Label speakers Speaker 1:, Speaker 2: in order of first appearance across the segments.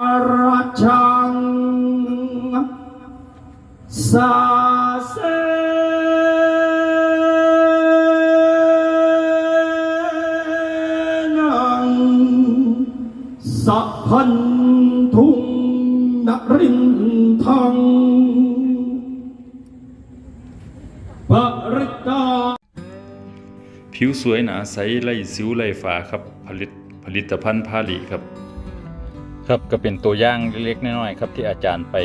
Speaker 1: ราชังสาเสนังสัพพันทุงนรินทังปริตา
Speaker 2: ผิวสวยหนาใสไล่สิวไล่ฝาครับ ผลิตผลิตภัณฑ์พาลีครับ ครับก็เป็นตัวอย่างเล็กๆน้อยๆครับที่อาจารย์ไป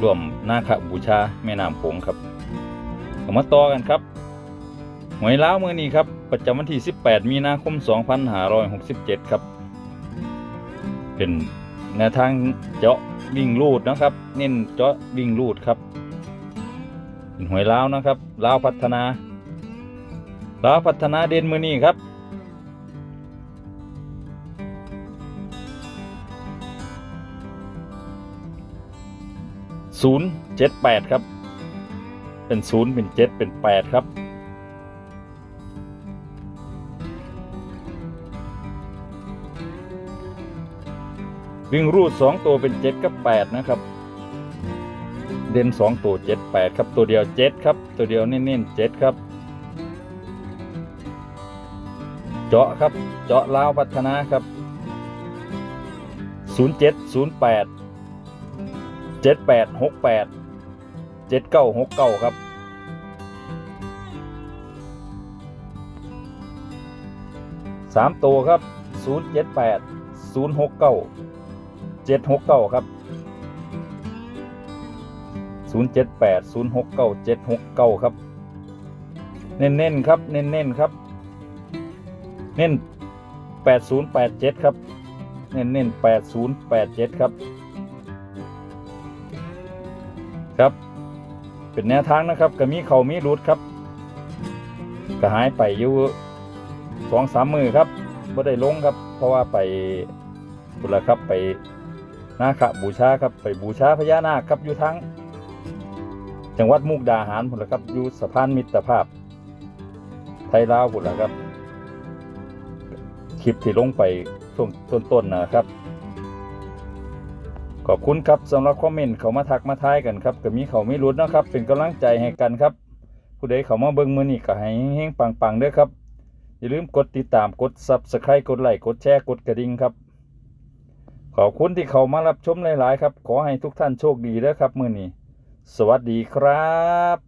Speaker 2: ร่วมนาคบูชาแม่น้ำโขงครับเอามาต่อกันครับหวยล้าวมือนี้ครับประจำวันที่ 18 มีนาคม 2567 ครับ เป็นแนวทางเจาะวิ่งลูดนะครับ เน้นเจาะวิ่งลูดครับเป็นหวยล้าวนะครับล้าวพัฒนาล้าวพัฒนาเด่นมือนี้ครับ ศูนย์เจ็ดแปดครับ เป็นศูนย์เป็นเจ็ดเป็นแปดครับ วิ่งรูดสองตัวเป็นเจ็ดกับแปดนะครับ เด่นสองตัวเจ็ดแปดครับ ตัวเดียวเจ็ดครับ ตัวเดียวเน้นๆเจ็ดครับ เจาะครับ เจาะลาวพัฒนาครับศูนย์ เจ็ดแปดหกแปดเจ็ดเก้าหกเก้าครับ สามตัวครับศูนย์เจ็ดแปดศูนย์หกเก้าเจ็ดหกเก้าครับศูนย์เจ็ดแปดศูนย์หกเก้าเจ็ดหกเก้าครับ เน้นเน้นๆครับเน้นเน้นๆครับ เน้นแปดศูนย์แปดเจ็ดครับ เน้นเน้นแปดศูนย์แปดเจ็ดครับ ครับ เป็นแนวทางนะครับก็มีเขามีรุดครับก็หายไปอยู่สองสามมือครับไม่ได้ลงครับ เพราะว่าไปบุญละครับไปนาคบูชาครับไปบูชาพญานาคครับอยู่ทั้ง จังหวัดมุกดาหารบุญละครับอยู่สะพานมิตรภาพ ไทยลาวบุญละครับคลิปที่ลงไปช่วงต้นๆนะครับ ขอบคุณครับสำหรับคอมเมนต์เขามาทักมาทายกันครับก็มีเขาไม่รุดนะครับ เป็นกำลังใจให้กันครับ ผู้ใดเขามาเบิ้งมือนี่ก็ให้เฮงปังๆเด้อครับ อย่าลืมกดติดตามกด Subscribe กดไลค์กดแชร์กดกระดิ่งครับ ขอบคุณที่เขามารับชมหลายๆ ครับ ขอให้ทุกท่านโชคดีด้อครับมือนี้สวัสดีครับ